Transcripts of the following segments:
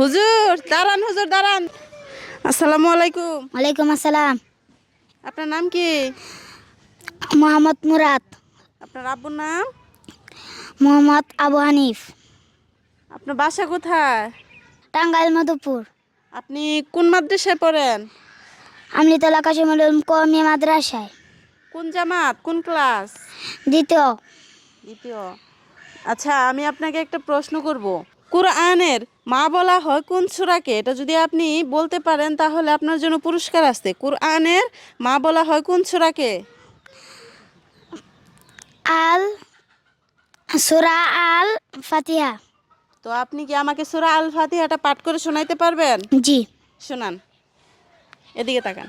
হুজুর দাঁড়ান হুজুর দাঁড়ান। আসসালামু আলাইকুম। ওয়ালাইকুম আসসালাম। আপনার নাম কি? মোহাম্মদ মুরাদ। আপনার আব্বুর নাম? মোহাম্মদ আবু হানিফ। আপনার বাসা কোথায়? টাঙ্গাইল মধুপুর। আপনি কোন মাদ্রাসায় পড়েন? আমি আমলিতলা কাশিমুল কমি মাদ্রাসায়। কোন জামাত? কোন ক্লাস? দ্বিতীয়। দ্বিতীয়। আচ্ছা আমি আপনাকে একটা প্রশ্ন করব। কুরআনের মা বলা হয় কোন সূরাকে? এটা যদি আপনি বলতে পারেন তাহলে আপনার জন্য পুরস্কার আসছে। কুরআনের মা বলা হয় কোন সূরাকে? আল সুরা আল ফাতিহা তো আপনি কি আমাকে সূরা আল ফাতিহাটা পাঠ করে শোনাইতে পারবেন? জি। শোনান। এদিকে তাকান।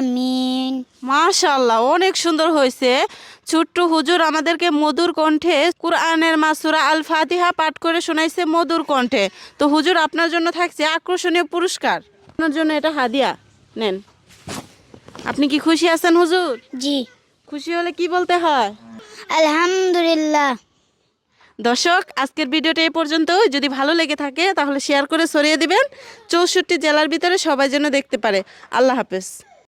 আমিন। মাশাল্লাহ অনেক সুন্দর হয়েছে। ছোট্ট হুজুর আমাদেরকে মধুর কণ্ঠে কুরআনের মাসুরা আল ফাতিহা পাঠ করে শোনাইছে মধুর কণ্ঠে। তো হুজুর আপনার জন্য থাকছে আকর্ষণীয় পুরস্কার। আপনার জন্য এটা হাদিয়া। নেন। আপনি কি খুশি আছেন হুজুর? জি। খুশি হলে কি বলতে হয়? আলহামদুলিল্লাহ। দর্শক আজকের ভিডিওটা এ পর্যন্ত যদি ভালো লেগে থাকে তাহলে শেয়ার করে সরিয়ে দিবেন। চৌষট্টি জেলার ভিতরে সবাই যেন দেখতে পারে। আল্লাহ হাফেজ।